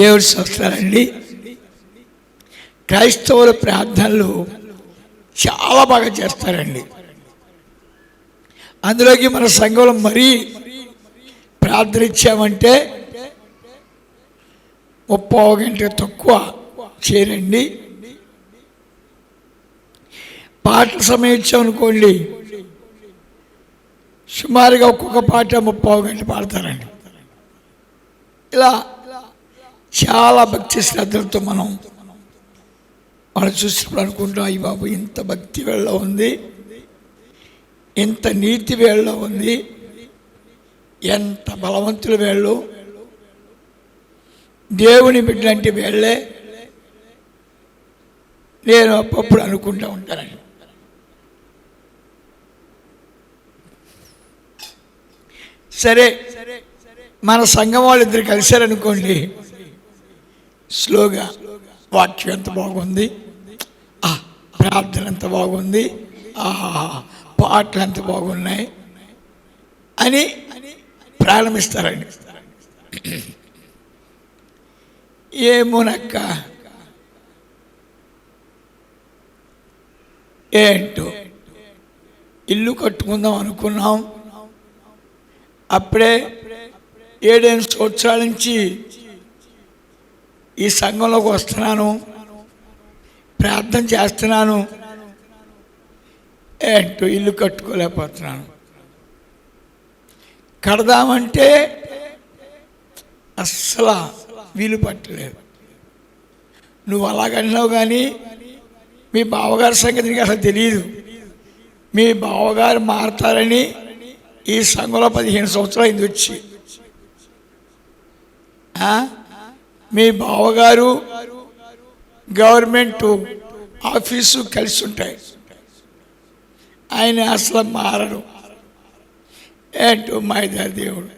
దేవుడు చూస్తారండి క్రైస్తవుల ప్రార్థనలు చాలా బాగా చేస్తారండి. అందులోకి మన సంఘంలో మరీ ప్రార్థన ఇచ్చామంటే ముప్పై గంట తక్కువ చేరండి పాటల సమయం ఇచ్చామనుకోండి సుమారుగా ఒక్కొక్క పాట ముప్పై గంట పాడతారండి. ఇలా చాలా భక్తి శ్రద్ధలతో మనం వాళ్ళు చూసినప్పుడు అనుకుంటాం అయ్యి బాబు ఇంత భక్తి వేళ ఉంది. ఇంత నీతి వేళ ఉంది. ఎంత బలవంతుల వేళ్ళు దేవుని బిడ్డలాంటి వేళ్ళే నేను అప్పుడప్పుడు అనుకుంటూ ఉంటానండి సరే మన సంఘం వాళ్ళు ఇద్దరు కలిశారనుకోండి స్లోగా వాక్యం ఎంత బాగుంది? ఆ ప్రార్థన ఎంత బాగుంది? ఆహా పాటలు ఎంత బాగున్నాయి? అని ప్రారంభిస్తారండి. ఏమోనక్క? ఏంటో? ఇల్లు కట్టుకుందాం అనుకున్నాం. అప్పుడే ఏడేడు సంవత్సరాల నుంచి ఈ సంఘంలోకి వస్తున్నాను. ప్రార్థన చేస్తున్నాను. ఏంటో ఇల్లు కట్టుకోలేకపోతున్నాను. కడదామంటే అస్సలు వీలు పట్టలేదు. నువ్వు అలాగన్నావు కానీ మీ బావగారి సంగతి నీకు అసలు తెలియదు మీ బావగారు మారతారని ఈ సంఘంలో పదిహేను సంవత్సరాలు అయింది వచ్చి. మీ బావగారు గవర్నమెంట్ ఆఫీసు కలిసి ఉంటాయి. ఆయన అసలు మారడు. ఏంటో మాయదారి దేవుడు.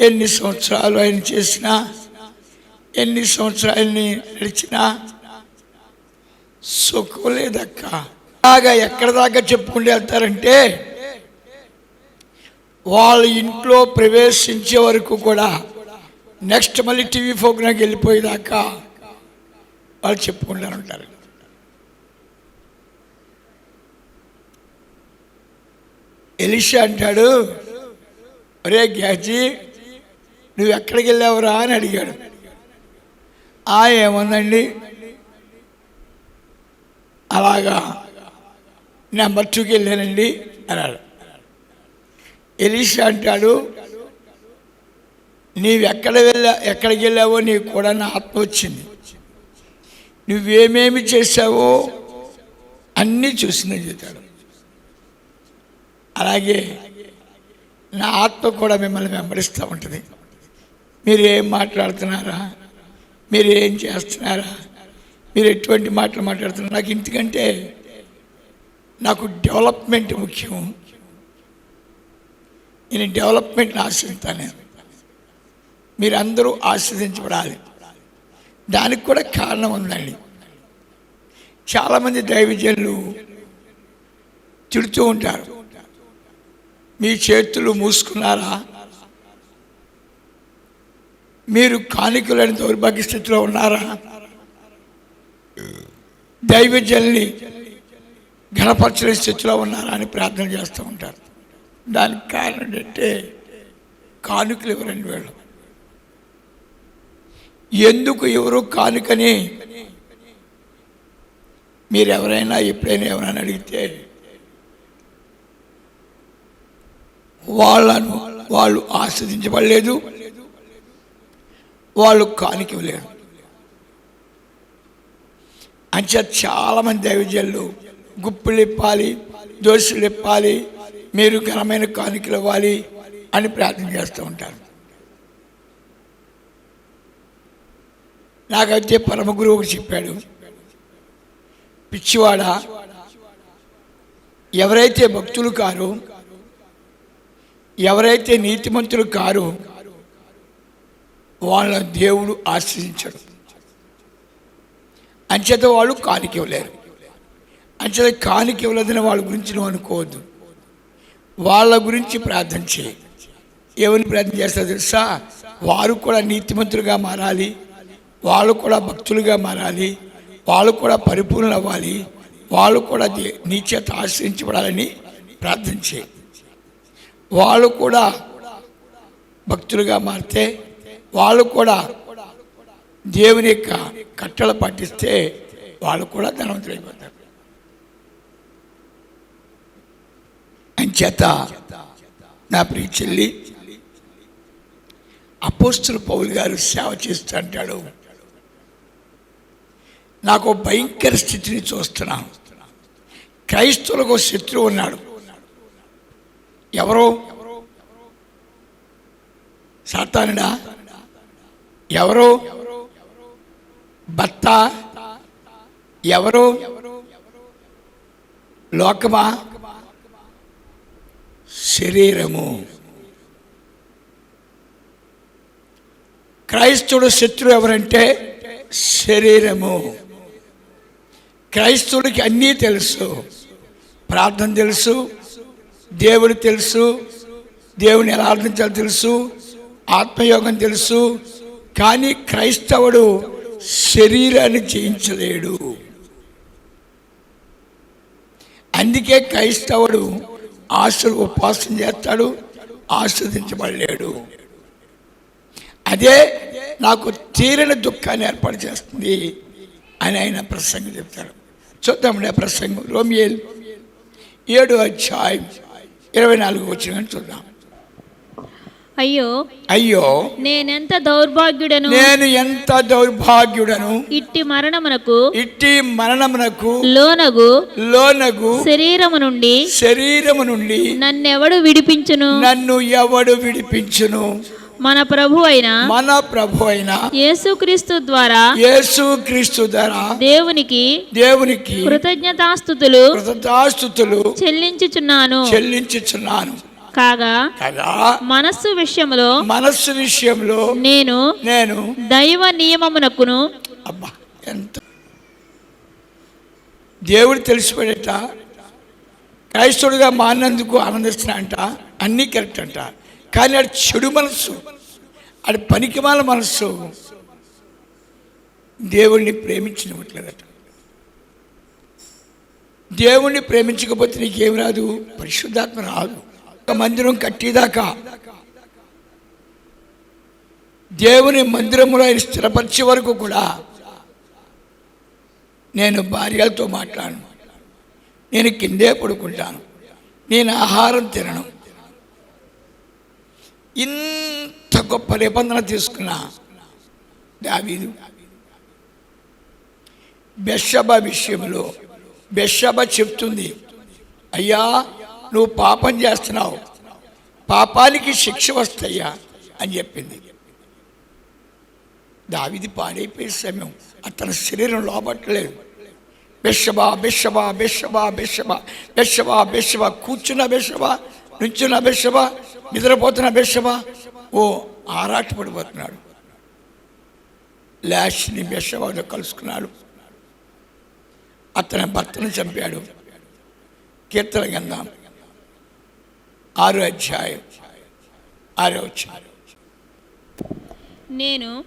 ఎన్ని సంవత్సరాలు ఆయన చేసినా ఎన్ని సంవత్సరాలని నడిచినా సుఖం లేదక్క. బాగా ఎక్కడ దాకా చెప్పుకుంటూ వెళ్తారంటే వాళ్ళ ఇంట్లో ప్రవేశించే వరకు కూడా నెక్స్ట్ మళ్ళీ టీవీ ప్రోగ్రాంకి వెళ్ళిపోయేదాకా వాళ్ళు చెప్పుకుంటూ ఉంటారు. ఎలిషా అంటాడు ఒరే గ్యాజీ నువ్వు ఎక్కడికి వెళ్ళావురా? అని అడిగాడు. ఆ ఏముందండి? అలాగా నెంబర్ టూకి వెళ్ళానండి అన్నాడు. ఎలీషా అంటాడు నీవెక్కడ వెళ్ళా ఎక్కడికి వెళ్ళావో నీకు కూడా నా ఆత్మ వచ్చింది. నువ్వేమేమి చేశావో అన్నీ చూసిందని చెప్తాడు అలాగే నా ఆత్మ కూడా మిమ్మల్ని వెంబడిస్తూ ఉంటుంది. మీరు ఏం మాట్లాడుతున్నారా? మీరు ఏం చేస్తున్నారా? మీరు ఎటువంటి మాటలు మాట్లాడుతున్నారు? నాకు ఇంతకంటే నాకు డెవలప్మెంట్ ముఖ్యం. నేను డెవలప్మెంట్ని ఆశ్రయిస్తాను మీరందరూ ఆశ్రదించబడాలి దానికి కూడా కారణం ఉందండి. చాలామంది దైవజనులు తిడుతూ ఉంటారు. మీ చేతులు మూసుకున్నారా? మీరు కానికలని దౌర్భాగ్య స్థితిలో ఉన్నారా? దైవజల్ని ఘనపరచని స్థితిలో ఉన్నారా అని ప్రార్థన చేస్తూ ఉంటారు. దానికి కారణం ఏంటంటే కానుకలు ఇవ్వరండి వీళ్ళు? ఎందుకు ఎవరు కానుకని? మీరు ఎవరైనా ఎప్పుడైనా ఎవరైనా అడిగితే వాళ్ళను వాళ్ళు ఆస్వాదించబడలేదు వాళ్ళు కానుక అంటే చాలామంది దైవజనులు గుప్పులు ఇప్పాలి దోషులు ఇప్పాలి మీరు ఘనమైన కానుకలు ఇవ్వాలి అని ప్రార్థన చేస్తూ ఉంటారు. నాకైతే పరమ గురువు ఒకటి చెప్పాడు. పిచ్చివాడ ఎవరైతే భక్తులు కారు ఎవరైతే నీతిమంతులు కారు వాళ్ళ దేవుడు ఆశ్రయించడు. అంచేత వాళ్ళు కానికి ఇవ్వలేరు. అంచేత కానికి ఇవ్వలేదని వాళ్ళ గురించి నువ్వు అనుకోవద్దు. వాళ్ళ గురించి ప్రార్థన చేయి. ఎవరిని ప్రార్థన చేస్తా తెలుసా? వారు కూడా నీతిమంతులుగా మారాలి. వాళ్ళు కూడా భక్తులుగా మారాలి వాళ్ళు కూడా పరిపూర్ణ అవ్వాలి వాళ్ళు కూడా నీ చేత ఆశ్రయించబడాలని ప్రార్థన చేయి. వాళ్ళు కూడా భక్తులుగా మారితే వాళ్ళు కూడా దేవుని యొక్క కట్టలు పాటిస్తే వాళ్ళు కూడా ధనవంతులైపోతారు. అంచేత నా ప్రియ చెల్లి అపోస్తులు పౌలు గారు సేవ చేస్తూ అంటాడు. నాకు భయంకర స్థితిని చూస్తున్నాను. క్రైస్తవులకు శత్రువు ఉన్నాడు. ఎవరు? సాతానుడా? ఎవరు? భర్త? ఎవరు? లోకమా? శరీరము. క్రైస్తవుడు శత్రువు ఎవరంటే? శరీరము. క్రైస్తవుడికి అన్నీ తెలుసు. ప్రార్థన తెలుసు. దేవుడు తెలుసు. దేవుని ఎలా ఆరాధించాలో తెలుసు. ఆత్మయోగం తెలుసు. కానీ క్రైస్తవుడు శరీరాన్ని జయించలేడు. అందుకే క్రైస్తవుడు ఆశలు ఉపవాసం చేస్తాడు ఆస్వాదించబడలేడు అదే నాకు తీరని దుఃఖాన్ని ఏర్పాటు చేస్తుంది అని ఆయన ప్రసంగం చెప్తాడు. చూద్దామండి ఆ ప్రసంగం. రోమియేల్ ఏడు అధ్యాయం ఇరవై నాలుగు వచ్చిన చూద్దాం. అయ్యో అయ్యో నేనెంత దౌర్భాగ్యుడను? నేను ఎంత దౌర్భాగ్యుడను? ఇట్టి మరణమునకు ఇట్టి మరణమునకు లోనగు లోనగు శరీరము నుండి శరీరము నుండి నన్నెవడు విడిపించును? నన్ను ఎవడు విడిపించును? మన ప్రభు అయిన మన ప్రభు అయిన యేసుక్రీస్తు ద్వారా యేసు క్రీస్తు ధర దేవునికి దేవునికి కృతజ్ఞతాస్థుతులు కృతజ్ఞతాస్తుతులు చెల్లించుచున్నాను. చెల్లించుచున్నాను. కాగా కదా మనస్సు విషయములో మనస్సు విషయంలో నేను నేను దైవ నియమమునకును అబ్బా ఎంత దేవుడు తెలిసిపోయేట క్రైస్తవుడిగా మారినందుకు ఆనందిస్తున్నా అంట అన్నీ కరెక్ట్ అంట. కానీ ఆడు చెడు మనస్సు ఆడి పనికిమాల మనస్సు. దేవుణ్ణి ప్రేమించినట్లేదట. దేవుణ్ణి ప్రేమించకపోతే నీకేం రాదు? పరిశుద్ధాత్మ రాదు. ఒక మందిరం కట్టేదాకా. దేవుని మందిరములో ఆయన స్థిరపరిచే వరకు కూడా నేను భార్యలతో మాట్లాడను. నేను కిందే పడుకుంటాను. నేను ఆహారం తినను. ఇంత గొప్ప నిబంధన తీసుకున్న దావీదు. బెషబ విషయంలో బెషబ చెప్తుంది అయ్యా నువ్వు పాపం చేస్తున్నావు. పాపానికి శిక్ష వస్తాయ్యా అని చెప్పింది. దావిది పాడైపోయే సమయం అతని శరీరం లోపట్టలేదు బెషబా బెషబా బెషబా బెషబా బెషబా బెషబా కూర్చున్న బెషబా నుంచున్న బెషబా నిద్రపోతున్న బెషబా ఓ ఆరాటపడిపోతున్నాడు. లాష్ని బెషబాతో కలుసుకున్నాడు. అతని భర్తను చంపాడు. కీర్తన గంధం ఆరో అధ్యాయం ఆరో అధ్యాయం నేను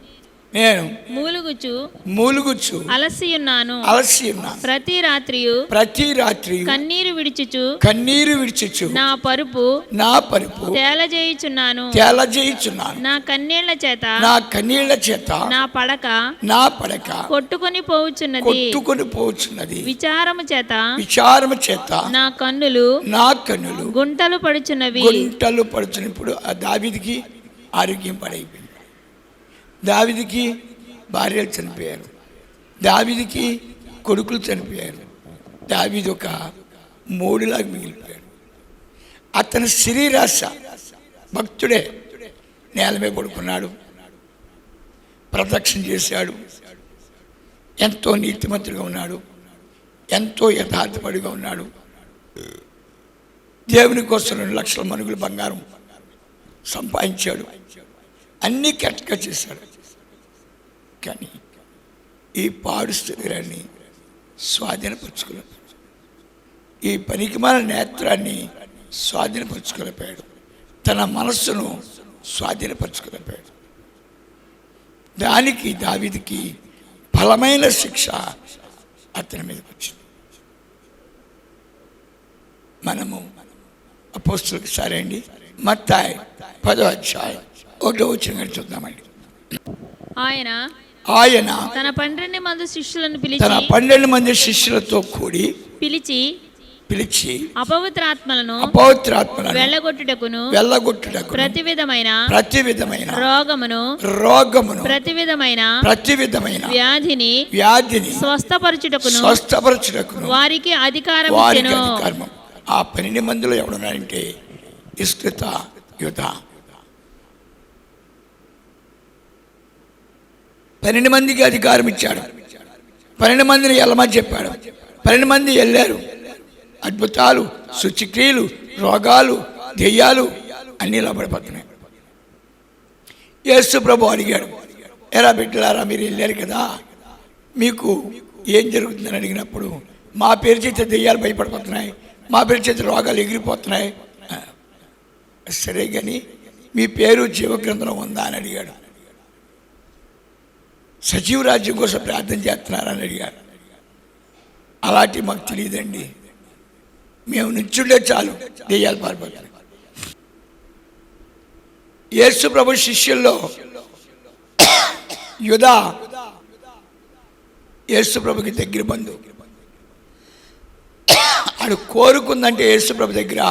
నేను మూలుగుచు మూలుగుచ్చు అలసి ఉన్నాను అలసి ఉన్నాను ప్రతి రాత్రియు ప్రతి రాత్రి కన్నీరు విడిచుచు. కన్నీరు విడిచుచు. నా పరుపు నా పరుపు తేలజేయుచున్నాను. తేలజేయుచున్నాను. నా కన్నీళ్ళ చేత నా కన్నీళ్ళ చేత నా పడక నా పడక కొట్టుకొని పోవుచున్నది. కొట్టుకొని పోవచ్చున్నది విచారము చేత విచారము చేత నా కన్నులు నా కన్నులు గుంటలు పడుచున్నవి. గుంటలు పడుతున్నప్పుడు ఆ దావిదికి ఆరోగ్యం పడైపోయింది. దావిదికి భార్యలు చనిపోయారు. దావిదికి కొడుకులు చనిపోయారు. దావిది ఒక మూడులాగా మిగిలిపోయాడు. అతని శరీరాశ భక్తుడే నేల మీద పడుకున్నాడు. ప్రదక్షిణ చేశాడు. ఎంతో నీతిమంతుడిగా ఉన్నాడు. ఎంతో యథార్థపడిగా ఉన్నాడు. దేవుని కోసం రెండు లక్షల మనుగులు బంగారం సంపాదించాడు. అన్నీ కరెక్ట్గా చేశాడు. కానీ ఈ పాడు శరీరాన్ని స్వాధీనపరచుకోలేడు ఈ పనికిమాల నేత్రాన్ని స్వాధీనపరచుకోలేకపోయాడు. తన మనస్సును స్వాధీనపరచుకోలేకపోయాడు. దానికి దావిదికి బలమైన శిక్ష అతని మీదకి వచ్చింది. మనము అపోస్తులకి సరే అండి మత్తాయి పదో అధ్యాయం. ఒకటో వచ్చిన చూద్దామండి ఆయన ఆయన తన పన్నెండు మంది శిష్యులను తన పిలిచి పన్నెండు మంది శిష్యులతో కూడి పిలిచి పిలిచి అపవిత్రాత్మలను అపవిత్రాత్మలను వెళ్ళగొట్టుటకును వెళ్ళగొట్టుటకు ప్రతి విధమైన ప్రతి విధమైన రోగమును రోగమును ప్రతి విధమైన ప్రతి విధమైన వ్యాధిని వ్యాధిని స్వస్థపరచుటకును స్వస్థపరచుటకును వారికి అధికారం వారికి అధికారం ఆ పన్నెండు మందిలో ఎవడున్నారంటే ఇస్కృత యుధ పన్నెండు మందికి అధికారం ఇచ్చాడు. పన్నెండు మందిని వెళ్ళమని చెప్పాడు. పన్నెండు మంది వెళ్ళారు అద్భుతాలు శుచిక్రియలు రోగాలు దెయ్యాలు అన్నీ లోపడిపోతున్నాయి యేసు ప్రభు అడిగాడు ఎరా బిడ్డలారా మీరు వెళ్ళారు కదా. మీకు ఏం జరుగుతుందని అడిగినప్పుడు మా పేరు చేత దెయ్యాలు భయపడిపోతున్నాయి. మా పేరు చేత రోగాలు ఎగిరిపోతున్నాయి. సరే కానీ మీ పేరు జీవగ్రంథంలో ఉందా? అని అడిగాడు. సజీవ రాజ్యం కోసం ప్రార్థన చేస్తున్నారని అడిగారు. అలాంటి మాకు తెలియదండి. మేము నిల్చుండే చాలు దెయ్యాలు పారిపోతారు యేసు ప్రభు శిష్యుల్లో యుధ యేసు ప్రభుకి దగ్గర బంధు. ఆడు కోరుకుందంటే యేసు ప్రభు దగ్గర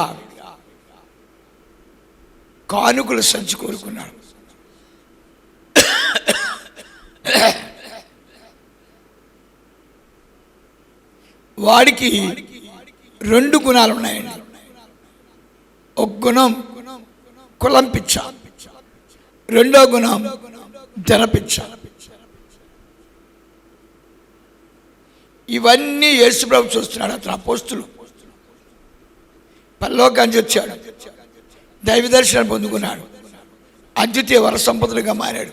కానుకలు సంచి కోరుకున్నాడు. వాడికి రెండు గుణాలు ఉన్నాయండి. ఒక గుణం కులం పిచ్చ. రెండో గుణం జనపిచ్చ ఇవన్నీ యేసుప్రభు చూస్తున్నాడు అతను అపోస్తులు. పల్లోకానికి వచ్చాడు. దైవ దర్శనం పొందుకున్నాడు. అద్వితీయ వర సంపదలుగా మారాడు.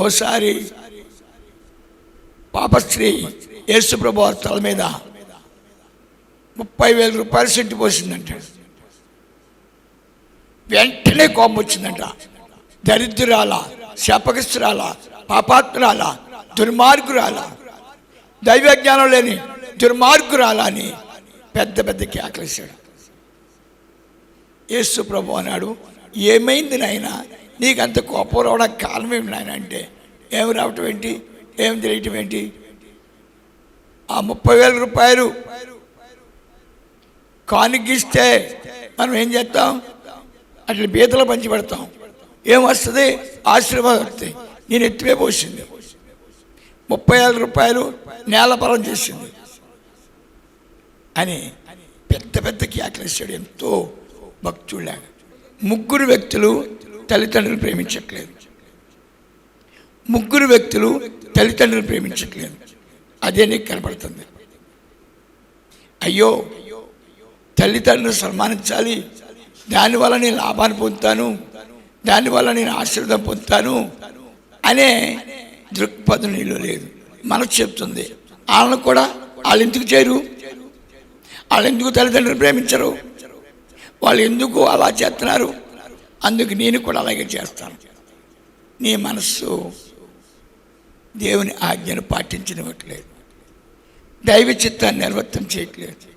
ఓసారి పాపస్త్రీ యేసుప్రభు వారి తల మీద ముప్పై వేల రూపాయలు సెంటు పోసిందంట. వెంటనే కోపం వచ్చిందంట. దరిద్రురాల శాపకస్తురాల పాపాత్మురాల దుర్మార్గురాల దైవ జ్ఞానం లేని దుర్మార్గురాల అని పెద్ద పెద్ద కేకలేశాడు యేసు ప్రభు అన్నాడు ఏమైంది నాయన? నీకు అంత కోపం రావడానికి కారణం ఏమి నాయన? అంటే ఏమి రావటం ఏంటి? ఏం తెలియటం ఏంటి? ఆ ముప్పై వేల రూపాయలు కానిగిస్తే మనం ఏం చేస్తాం? అట్లా బీతలు పంచి పెడతాం. ఆశీర్వాదం వస్తుంది. నేను ఎత్తివే పోసింది. ముప్పై వేల రూపాయలు నేలపరం చేసింది. అని పెద్ద పెద్ద కేకలేసాడు ఎంతో భక్తులాగా ముగ్గురు వ్యక్తులు తల్లిదండ్రులు ప్రేమించట్లేదు. ముగ్గురు వ్యక్తులు తల్లిదండ్రులు ప్రేమించట్లేదు. అదే నీకు కనపడుతుంది. అయ్యో తల్లిదండ్రులు సన్మానించాలి. దానివల్ల నేను లాభాన్ని పొందుతాను. దానివల్ల నేను ఆశీర్వాదం పొందుతాను అనే దృక్పథం నీలో లేదు. మనకు చెప్తుంది వాళ్ళను కూడా వాళ్ళు ఎందుకు చేయరు? వాళ్ళు ఎందుకు తల్లిదండ్రులు ప్రేమించరు? వాళ్ళు ఎందుకు అలా చేస్తున్నారు? అందుకు నేను కూడా అలాగే చేస్తాను. నీ మనస్సు దేవుని ఆజ్ఞను పాటించనివ్వట్లేదు. దైవ చిత్తాన్ని నిర్వర్తం చేయట్లేదు.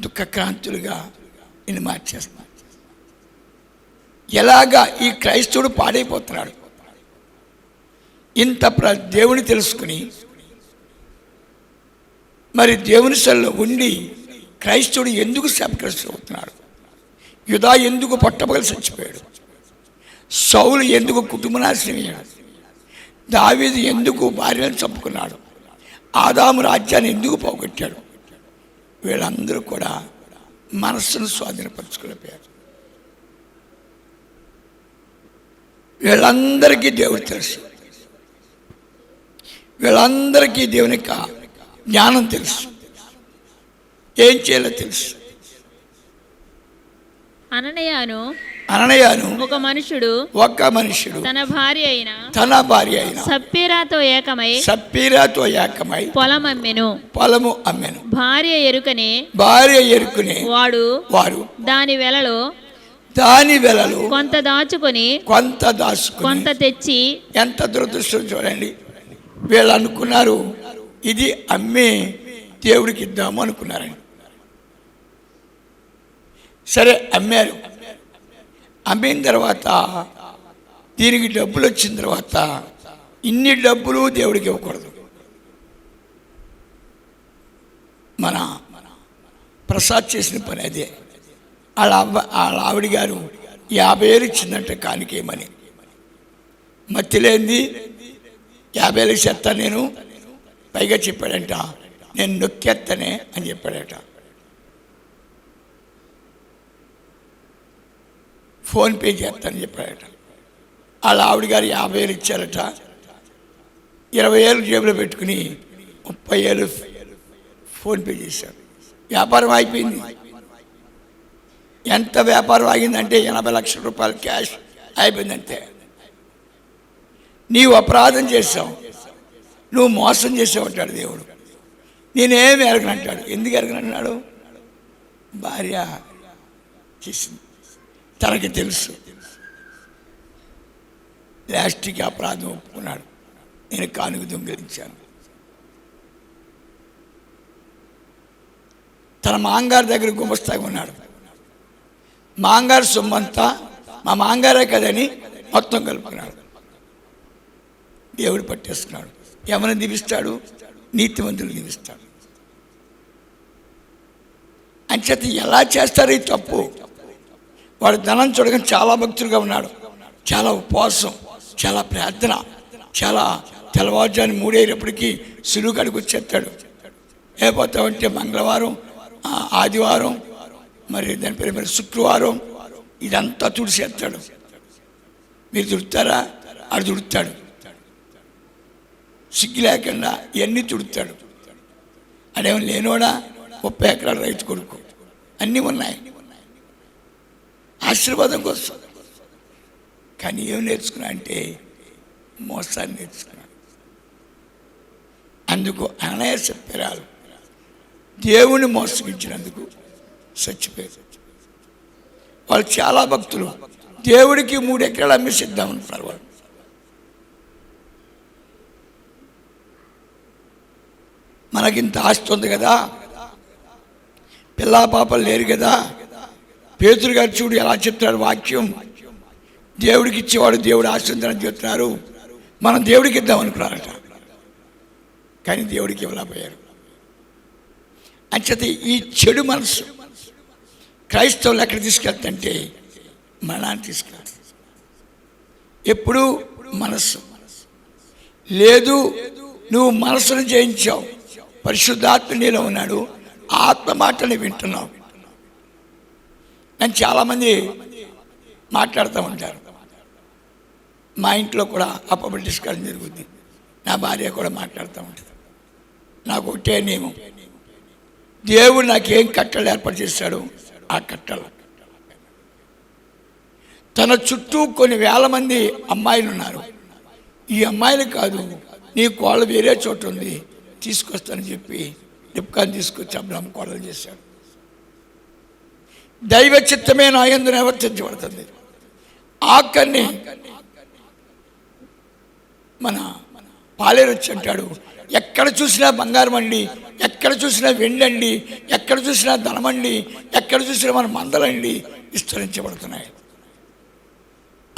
దుఃఖక్రాంతులుగా నేను మార్చేస్తున్నాను ఎలాగా ఈ క్రైస్తవుడు పాడైపోతున్నాడు? ఇంత ప్ర దేవుని తెలుసుకుని మరి దేవుని సెల్లో ఉండి క్రైస్తవుడు ఎందుకు శాపగ్రస్తు అవుతున్నాడు? యుధా ఎందుకు పట్టపగలు చచ్చిపోయాడు? సౌలు ఎందుకు కుటుంబ నాశనం అయ్యాడు? దావీది ఎందుకు భార్యను చంపుకున్నాడు? ఆదాము రాజ్యాన్ని ఎందుకు పోగొట్టాడు? వీళ్ళందరూ కూడా మనస్సును స్వాధీనపరచుకునిపోయారు వీళ్ళందరికీ దేవుడు తెలుసు. వీళ్ళందరికీ దేవుని యొక్క జ్ఞానం తెలుసు. ఏం చేయాలో తెలుసు. అననయాను అననయాను ఒక మనుషుడు ఒక్క మనుషుడు తన భార్య అయిన తన భార్య అయిన సప్పీరాతో ఏకమై సప్పీరాతో ఏకమై పొలం అమ్మెను పొలము అమ్మెను. భార్య ఎరుకనే భార్య ఎరుకునే వాడు వారు దాని వెలలో దాని వెలలు కొంత దాచుకొని కొంత దాచుకుని కొంత తెచ్చి ఎంత దురదృష్టం చూడండి. వీళ్ళు అనుకున్నారు ఇది అమ్మి దేవుడికి ఇద్దాము అనుకున్నారండి. సరే అమ్మారు. అమ్మిన తర్వాత దీనికి డబ్బులు వచ్చిన తర్వాత ఇన్ని డబ్బులు దేవుడికి ఇవ్వకూడదు. మన ప్రసాద్ చేసిన పని అదే. వాళ్ళ అవ్వ వాళ్ళ ఆవిడ గారు యాభై వేలు ఇచ్చిందంటే కానికేమని మత్తిలేంది యాభై వేలు చేస్తా నేను. పైగా చెప్పాడంట నేను నొక్కేత్తనే అని చెప్పాడట. ఫోన్పే చేస్తానని చెప్పాడట. వాళ్ళ ఆవిడ గారు యాభై వేలు ఇచ్చారట. ఇరవై ఏళ్ళు జేబులో పెట్టుకుని ముప్పై ఏళ్ళు ఫోన్పే చేశారు. వ్యాపారం అయిపోయింది ఎంత వ్యాపారం ఆగిందంటే ఎనభై లక్షల రూపాయలు క్యాష్ అయిపోయిందంటే నీవు అపరాధం చేసావు నువ్వు మోసం చేసావు అంటాడు దేవుడు. నేనేమి ఎరగనంటాడు ఎందుకు ఎరగనంటున్నాడు భార్య చేసింది. తనకి తెలుసు. ప్లాస్టిక్ అపరాధం ఒప్పుకున్నాడు. నేను కానుక దొంగిలించాను. తన మాంగారు దగ్గర గుమస్తాగా ఉన్నాడు. మాంగారు సొమ్మంతా మా మాంగారే కదని మొత్తం కలుపుకున్నాడు. దేవుడు పట్టేస్తున్నాడు ఎవరిని దీవిస్తాడు నీతివంతులు దీవిస్తాడు అంచేత ఎలా చేస్తారు ఈ తప్పు? వాడు ధనం చూడగానే చాలా భక్తులుగా ఉన్నాడు. చాలా ఉపవాసం చాలా ప్రార్థన చాలా తెల్లవారుజాని మూడేటప్పటికీ సులువు కడికి వచ్చేస్తాడు. ఉంటే మంగళవారం ఆదివారం మరి దాని పేరు మరి శుక్రవారం ఇదంతా తుడిసేస్తాడు. మీరు తుడుతారా? ఆడు తుడుతాడు. సిగ్గు లేకుండా ఇవన్నీ తుడుతాడు. అదేమో లేనోడా ముప్పై ఎకరాల రైతు కొడుకు. అన్నీ ఉన్నాయి. ఆశీర్వాదం కోసం. కానీ ఏం నేర్చుకున్నా అంటే మోసాన్ని నేర్చుకున్నాను అందుకు అనయ చెప్పారు దేవుని మోసగించినందుకు చచ్చిపోయారు. వాళ్ళు చాలా భక్తులు. దేవుడికి మూడు ఎకరాలు సిద్ధం అనుకున్నారు వాళ్ళు మనకింత ఆస్తి ఉంది కదా. పిల్లా పాపలు లేరు కదా. పేతురు గారు చూడు ఎలా చెప్తాడు వాక్యం. దేవుడికి ఇచ్చేవాడు దేవుడు ఆశ్రయించని చెప్తున్నారు. మనం దేవుడికి ఇద్దాం అనుకున్నారట కానీ దేవుడికి ఇవ్వలేకపోయారు. అంచేత ఈ చెడు మనసు క్రైస్తవులు ఎక్కడ తీసుకెళ్తుంటే మనాన్ని తీసుకెళ్తారు ఎప్పుడు మనస్సు. లేదు నువ్వు మనసును జయించావు. పరిశుద్ధాత్మ నీలో ఉన్నాడు. ఆత్మ మాటని వింటున్నావు. నేను చాలామంది మాట్లాడుతూ ఉంటారు. మా ఇంట్లో కూడా అప్పటి డిస్కషన్ జరుగుద్ది. నా భార్య కూడా మాట్లాడుతూ ఉంటుంది. నాకు ఒకటే నియమం. దేవుడు నాకేం కట్టలు ఏర్పాటు చేశాడు ఆ కట్టలు. తన చుట్టూ కొన్ని వేల మంది అమ్మాయిలు ఉన్నారు. ఈ అమ్మాయిలు కాదు నీ కోళ్ళ వేరే చోటు ఉంది తీసుకొస్తానని చెప్పి డిప్కాన్ తీసుకొచ్చి అబ్రహం కోడలు చేశాడు. దైవ చిత్తమే నా యందు నివర్తించబడుతుంది ఆకర్ని మన పాలేరొచ్చి అంటాడు ఎక్కడ చూసినా బంగారం అండి ఎక్కడ చూసినా వెండండి ఎక్కడ చూసినా ధనమండి ఎక్కడ చూసినా మన మందలండి విస్తరించబడుతున్నాయి.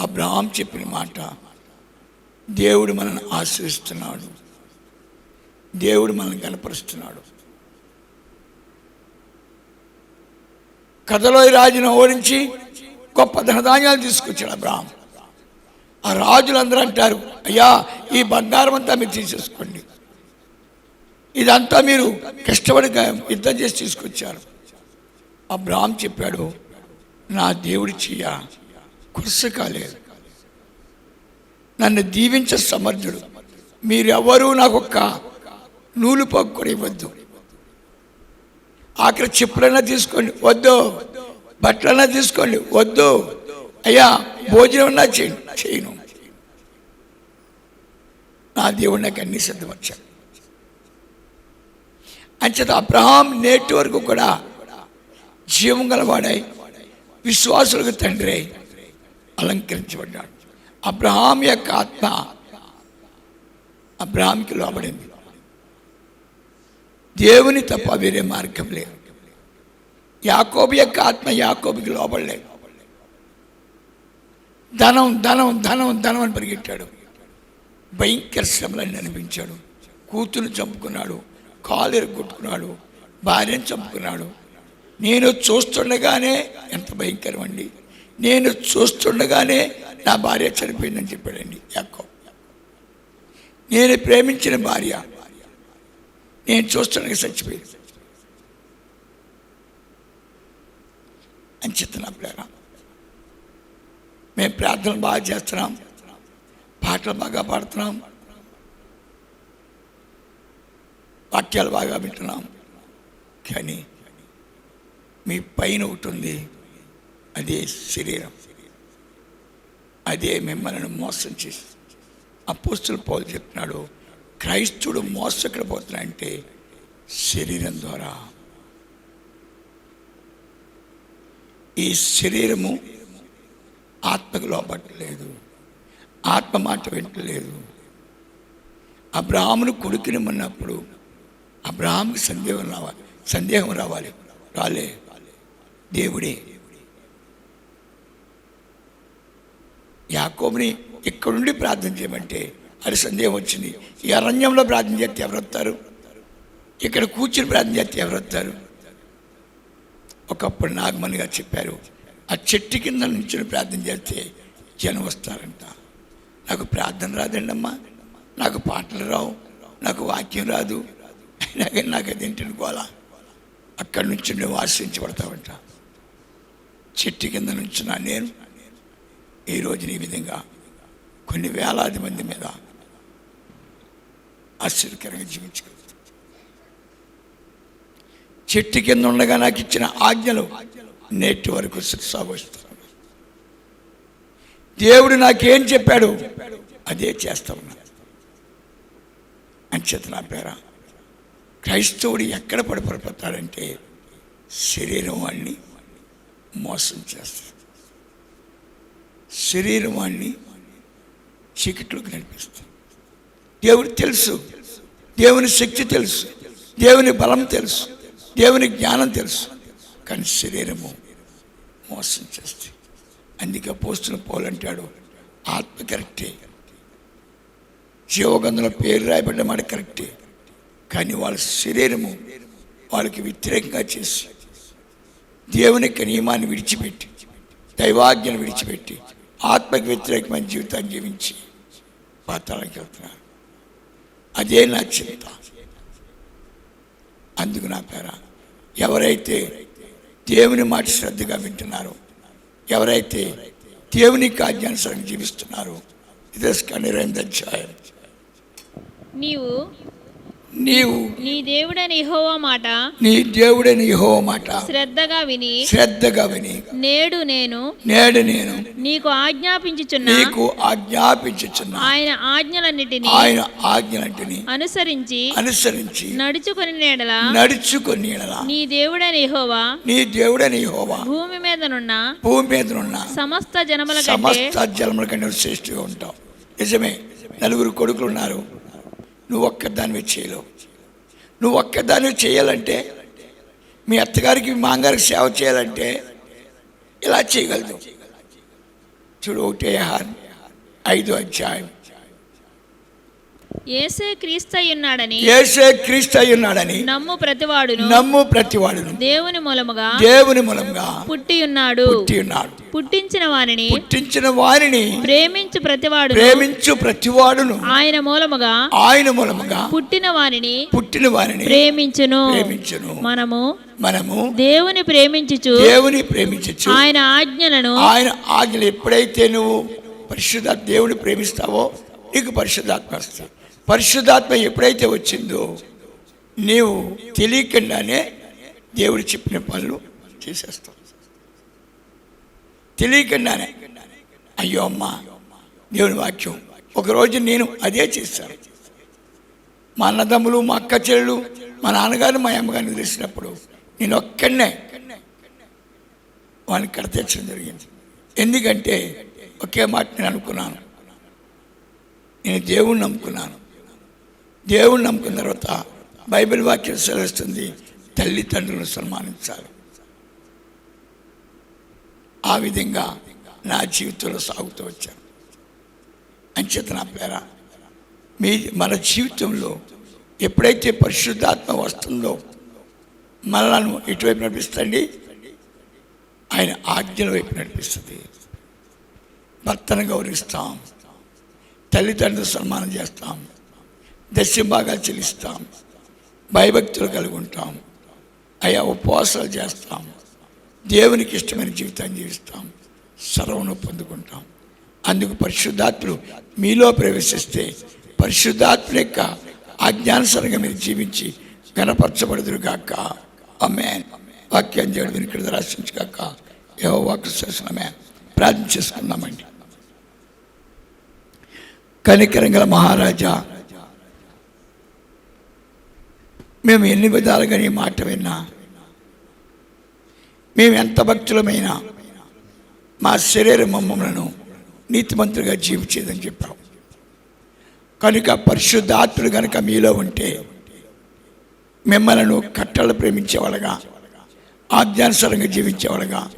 అబ్రహాం చెప్పిన మాట దేవుడు మనల్ని ఆశ్రయిస్తున్నాడు దేవుడు మనల్ని కనపరుస్తున్నాడు కథలో రాజును ఓడించి గొప్ప ధనధాన్యాలు తీసుకొచ్చాడు అబ్రాహం ఆ రాజులందరూ అంటారు అయ్యా ఈ బంగారం అంతా మీరు తీసేసుకోండి. ఇదంతా మీరు కష్టపడి యుద్ధం చేసి తీసుకొచ్చారు. అబ్రాహం చెప్పాడు నా దేవుడి చెయ్య కురుసు కాలేదు. నన్ను దీవించ సమర్థుడు. మీరెవరూ నాకు ఒక్క నూలు పగ్గు కూడా ఇవ్వద్దు. ఆఖరి చెప్పులైనా తీసుకోండి వద్దు. బట్టలైనా తీసుకోండి వద్దు. అయ్యా భోజనం అన్నా చేయను. చేయను నా దేవుడు నాకు అన్ని సిద్ధపరిచాడు. అంచేత అబ్రహాం నేటి వరకు కూడా జీవం గలవాడై విశ్వాసులకు తండ్రి అలంకరించబడ్డాడు. అబ్రహాం యొక్క ఆత్మ అబ్రహాంకి లోబడింది. దేవుని తప్ప వేరే మార్గం లేదు. యాకోబు యొక్క ఆత్మ యాకోబుకి లోబడలేదు. ధనం ధనం ధనం ధనం అని పరిగెట్టాడు భయంకర శ్రమలన్నీ అనిపించాడు. కూతురు చంపుకున్నాడు కాలు కొట్టుకున్నాడు భార్యను చంపుకున్నాడు. నేను చూస్తుండగానే ఎంత భయంకరం అండి. నేను చూస్తుండగానే నా భార్య చనిపోయిందని చెప్పాడండి యాకో నేను ప్రేమించిన భార్య. నేను చూస్తుండగా చచ్చిపోయింది. అని చెప్తున్నా ప్రేమ మేము ప్రార్థనలు బాగా చేస్తున్నాం. పాటలు బాగా పాడుతున్నాం. వాక్యాలు బాగా వింటున్నాం. కానీ మీ పైన ఒకటి ఉంది. అదే శరీరం. అదే మిమ్మల్ని మోసం చేసి అపోస్తులు పౌలు చెప్తున్నాడు. క్రైస్తుడు మోసం పోతున్నాడంటే శరీరం ద్వారా. ఈ శరీరము ఆత్మకు లోపట్టలేదు ఆత్మ మాట వింటలేదు. అబ్రాహ్మును కొడుకుని ఉన్నప్పుడు అబ్రాహాంకి సందేహం రావాలి సందేహం రావాలి. రాలే. దేవుడే. యాకోబుని ఇక్కడుండి ప్రార్థన చేయమంటే అది సందేహం వచ్చింది. ఈ అరణ్యంలో ప్రార్థన చేస్తే ఎవరు వస్తారు? ఇక్కడ కూర్చుని ప్రార్థన చేస్తే ఎవరు వస్తారు? ఒకప్పుడు నాగమణి గారు చెప్పారు ఆ చెట్టు కింద నుంచి ప్రార్థన చేస్తే జనం వస్తారంట. నాకు ప్రార్థన రాదండి అమ్మా. నాకు పాటలు రావు. నాకు వాక్యం రాదు. నాకు నాకు అది ఏంటని గోల. అక్కడి నుంచి నువ్వు ఆశ్రయించబడతావంట. చెట్టు కింద నుంచున్నా నేను. ఈ రోజున ఈ విధంగా కొన్ని వేలాది మంది మీద ఆశ్చర్యకరంగా జీవించగలుగుతాను చెట్టు కింద ఉండగా నాకు ఇచ్చిన ఆజ్ఞలు నేటి వరకు సాగొస్తున్నాను దేవుడు నాకేం చెప్పాడు? అదే చేస్తా ఉన్నా. అంచేత నా పేర క్రైస్తవుడు ఎక్కడ పడిపడిపోతాడంటే శరీరం వాడిని మోసం చేస్తాడు. శరీరం వాడిని చీకట్లోకి నడిపిస్తాడు. దేవుడు తెలుసు. దేవుని శక్తి తెలుసు. దేవుని బలం తెలుసు. దేవుని జ్ఞానం తెలుసు. కానీ శరీరము మోసం చేస్తే అందుకే పోస్తున్న పోలంటాడు ఆత్మ కరెక్టే. జీవగంధంలో పేరు రాయబడ్డ మాట కరెక్టే. కానీ వాళ్ళ శరీరము వాళ్ళకి వ్యతిరేకంగా చేసి దేవుని యొక్క నియమాన్ని విడిచిపెట్టి దైవాజ్ఞను విడిచిపెట్టి ఆత్మకి వ్యతిరేకమైన జీవితాన్ని జీవించి పాతాళానికి వెళ్తున్నారు. అదే నా చింత. అందుకు నా పేర. ఎవరైతే దేవుని మాట శ్రద్ధగా వింటున్నారో ఎవరైతే దేవుని ఆజ్ఞానుసారం జీవిస్తున్నారో ఇదే స్కండి అధ్యాయం. నీవు నీవు నీ దేవుడైన యెహోవా మాట నీ దేవుడైన యహో మాట శ్రద్ధగా విని శ్రద్ధగా విని. నేడు నేను నేడు నేను నీకు ఆజ్ఞాపించుచున్న. నీకు ఆజ్ఞాపించుచున్నా. ఆయన ఆజ్ఞలన్నిటినీ ఆయన ఆజ్ఞలంటిని అనుసరించి అనుసరించి నడుచుకొని నేడల నడుచుకొని ఎడల నీ దేవుడైన యెహోవా నీ దేవుడైన యెహోవా భూమి మీదనున్న భూమి మీద ఉన్న సమస్త జనముల కంటే సమస్త జన్మల కంటే శ్రేష్ఠగా ఉంటావు. నిజమే. నలుగురు కొడుకులు ఉన్నారు. నువ్వు ఒక్కదానివి చేయలేవు. నువ్వు ఒక్కదానివి చేయాలంటే మీ అత్తగారికి మీ మాంగారికి సేవ చేయాలంటే ఇలా చేయగలదు. చూడు ఒకటే హాన్ ఐదు అధ్యాయం. ఏసే క్రీస్తయి ఉన్నాడని ఏసే క్రీస్తు అయి ఉన్నాడని నమ్ము ప్రతివాడును. నమ్ము ప్రతివాడును. దేవుని మూలముగా దేవుని మూలంగా పుట్టి ఉన్నాడు పుట్టి ఉన్నాడు పుట్టించిన వానిని పుట్టించిన వారిని ప్రేమించు ప్రతివాడు ప్రేమించు ప్రతివాడును. ఆయన మూలముగా ఆయన మూలముగా పుట్టిన వానిని పుట్టిన వారిని ప్రేమించును. ప్రేమించును. మనము మనము దేవుని ప్రేమించుచు. దేవుని ప్రేమించచ్చు ఆయన ఆజ్ఞలను ఆయన ఆజ్ఞలు ఎప్పుడైతే నువ్వు పరిశుద్ధ దేవుని ప్రేమిస్తావో నీకు పరిశుద్ధాత్మ వస్తుంది. పరిశుద్ధాత్మ ఎప్పుడైతే వచ్చిందో నీవు తెలియకుండానే దేవుడు చెప్పిన పనులు చేసేస్తావు. తెలియకుండానే అయ్యో అమ్మ దేవుని వాక్యం. ఒకరోజు నేను అదే చేశాను. మా అన్నదమ్ములు మా అక్క చెల్లెలు మా నాన్నగారు మా అమ్మగారిని తెలిసినప్పుడు నేను ఒక్కడనే వాడిని తెచ్చడం జరిగింది. ఎందుకంటే ఒకే మాట నేను అనుకున్నాను. నేను దేవుణ్ణి నమ్ముకున్నాను. దేవుణ్ణి నమ్ముకున్న తర్వాత బైబిల్ వాక్యం సెలవుస్తుంది తల్లిదండ్రులను సన్మానించాలి. ఆ విధంగా నా జీవితంలో సాగుతూ వచ్చాను. అంచేత నా పేర మీ మన జీవితంలో ఎప్పుడైతే పరిశుద్ధాత్మ వస్తుందో మనలను ఇటువైపు నడిపిస్తండి ఆయన ఆజ్ఞల వైపు నడిపిస్తుంది. భర్తను గౌరవిస్తాం తల్లిదండ్రులు సన్మానం చేస్తాం దశ బాగా చెల్లిస్తాం. భయభక్తులు కలిగి ఉంటాం అయా ఉపవాసాలు చేస్తాం. దేవునికి ఇష్టమైన జీవితాన్ని జీవిస్తాం. సర్వను పొందుకుంటాం. అందుకు పరిశుద్ధాత్ములు మీలో ప్రవేశిస్తే పరిశుద్ధాత్మ యొక్క ఆజ్ఞానుసరంగా మీరు జీవించి గణపరచబడుదురు గాక. అమ్మే వాక్యం చేయడం ఇక్కడ రాసించగాక ఏవో వాక్య చేస్తున్నామే ప్రార్థన చేసుకుందామండి. కనికరంగల మహారాజా మేము ఎన్ని విధాలుగా నీ మాట విన్నా మేము ఎంత భక్తులమైనా మా శరీర మమ్మలను నీతిమంతులుగా జీవించేదని చెప్పాం కనుక పరిశుద్ధాత్ముడు కనుక మీలో ఉంటే మిమ్మలను కట్టలు ప్రేమించేవాళ్ళగా ఆజ్ఞానుసరంగా జీవించేవాళ్ళగా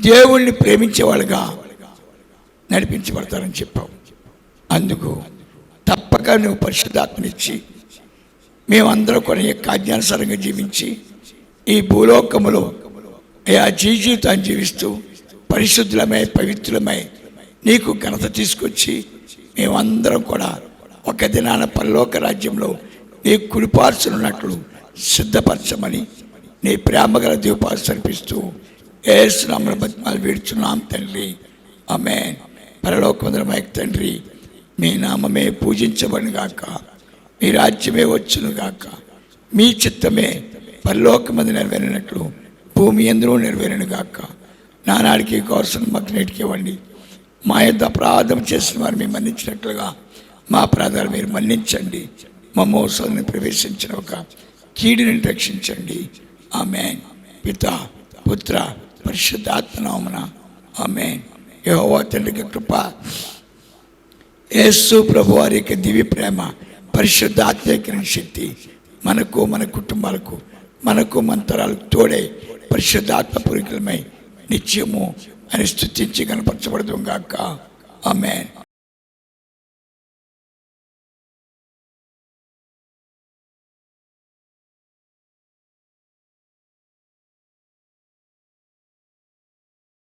దేవుణ్ణి ప్రేమించేవాళ్ళగా నడిపించబడతారని చెప్పావు. అందుకు తప్పక నువ్వు పరిశుద్ధాత్మనిచ్చి మేమందరం కూడా ఈ ఆజ్ఞానుసారంగా జీవించి ఈ భూలోకములో అయా జీవితాన్ని జీవిస్తూ పరిశుద్ధులమై పవిత్రులమై నీకు ఘనత తీసుకొచ్చి మేమందరం కూడా ఒక దినాన పరలోక రాజ్యంలో నీ కుడిపార్చున్నట్లు సిద్ధపరచమని నీ ప్రేమగల దీపాలు అర్పిస్తూ ఏసునామల బతిమాలు వేడుచున్నాం తండ్రి. ఆమె పరలోకమందరమైన తండ్రి మీ నామమే పూజించబడిగాక గాక మీ రాజ్యమే వచ్చును గాక. మీ చిత్తమే పరలోకమంది నెరవేరినట్లు భూమి ఎందులో నెరవేరను గాక. నానాడికి కోసం మాకు నేటికి ఇవ్వండి మా యొక్క అపరాధం చేసిన వారు మేము మన్నించినట్లుగా మా అపరాధాలు మీరు మన్నించండి. మా మోసాలను ప్రవేశించిన ఒక కీడిని రక్షించండి. ఆమె పిత పుత్ర పరిశుద్ధాత్మనామన ఆమె యహోవా తండ్రికి కృప. యేసు ప్రభు వారి యొక్క దివ్య ప్రేమ. పరిశుద్ధ ఆత్మీకరణ శక్తి మనకు మన కుటుంబాలకు మనకు మంతరాలకు తోడే పరిశుద్ధాత్మ పూరికలమై నిత్యము అని స్థుతించి కనపరచబడదు గాక ఆమె